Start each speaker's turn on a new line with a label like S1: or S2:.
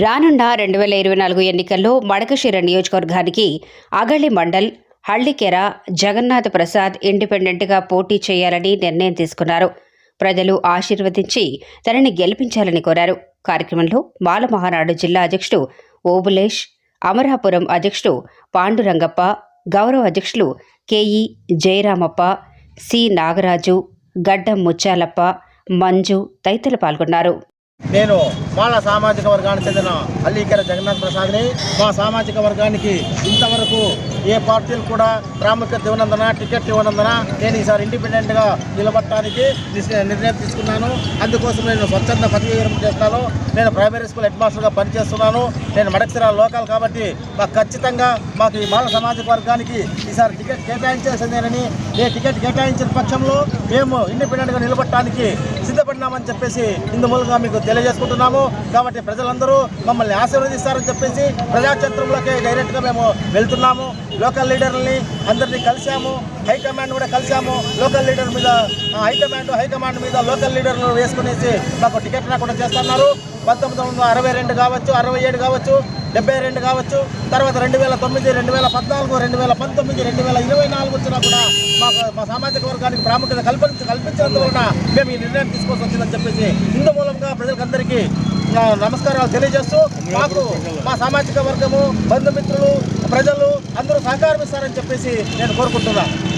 S1: రానున్న రెండు వేల ఇరవై నాలుగు ఎన్నికల్లో మడకశిర నియోజకవర్గానికి అగళి మండల్ హళ్ళికెర జగన్నాథ్ ప్రసాద్ ఇండిపెండెంట్గా పోటీ చేయాలని నిర్ణయం తీసుకున్నారు. ప్రజలు ఆశీర్వదించి తనని గెలిపించాలని కోరారు. కార్యక్రమంలో మాల మహానాడు జిల్లా అధ్యక్షుడు ఓబులేష్ అమరాపురం అధ్యక్షుడు పాండురంగప్ప గౌరవ అధ్యక్షులు కేఈ జయరామప్ప సి నాగరాజు గడ్డం ముచ్చాలప్ప మంజు తదితరులు పాల్గొన్నారు.
S2: నేను మాల సామాజిక వర్గానికి చెందిన అల్లీకెర జగన్నాథ్ ప్రసాద్ని. మా సామాజిక వర్గానికి ఇంతవరకు ఏ పార్టీలు కూడా ప్రాముఖ్యత ఇవ్వనందున టికెట్ ఇవ్వనందున నేను ఈసారి ఇండిపెండెంట్గా నిలబడటానికి నిర్ణయం తీసుకున్నాను. అందుకోసం నేను స్వచ్ఛంద పదవి విరమణ చేస్తాను. నేను ప్రైమరీ స్కూల్ హెడ్ మాస్టర్గా పనిచేస్తున్నాను. నేను మడక్సిరా లోకల్ కాబట్టి మాకు ఖచ్చితంగా మాకు ఈ మాల సామాజిక వర్గానికి ఈసారి టికెట్ కేటాయించాల్సిందేనని ఏ టికెట్ కేటాయించిన పక్షంలో మేము ఇండిపెండెంట్గా నిలబడటానికి సిద్ధపడినామని చెప్పేసి ఇందు మూలంగా మీకు తెలియజేసుకుంటున్నాము. కాబట్టి ప్రజలందరూ మమ్మల్ని ఆశీర్వదిస్తారని చెప్పేసి ప్రజాక్షేత్రంలోకి డైరెక్ట్గా మేము వెళ్తున్నాము. లోకల్ లీడర్లని అందరినీ కలిసాము హైకమాండ్ కూడా కలిసాము లోకల్ లీడర్ మీద హైకమాండ్ హైకమాండ్ మీద లోకల్ లీడర్లు వేసుకునేసి మాకు టికెట్ రాకుండా చేస్తున్నారు. పంతొమ్మిది వందల అరవై రెండు కావచ్చు అరవై ఏడు కావచ్చు డెబ్బై రెండు కావచ్చు తర్వాత రెండు వేల తొమ్మిది రెండు వేల పద్నాలుగు రెండు వేల పంతొమ్మిది రెండు వేల ఇరవై నాలుగు వచ్చినా కూడా మాకు మా సామాజిక వర్గానికి ప్రాముఖ్యత కల్పించ కల్పించినందువలన మేము ఈ నిర్ణయం తీసుకోవాల్సి వచ్చిందని చెప్పేసి ఇందు మూలంగా ప్రజలకందరికీ నమస్కారాలు తెలియజేస్తూ మాకు మా సామాజిక వర్గము బంధుమిత్రులు ప్రజలు అందరూ సహకారం ఇస్తారని చెప్పేసి నేను కోరుకుంటున్నాను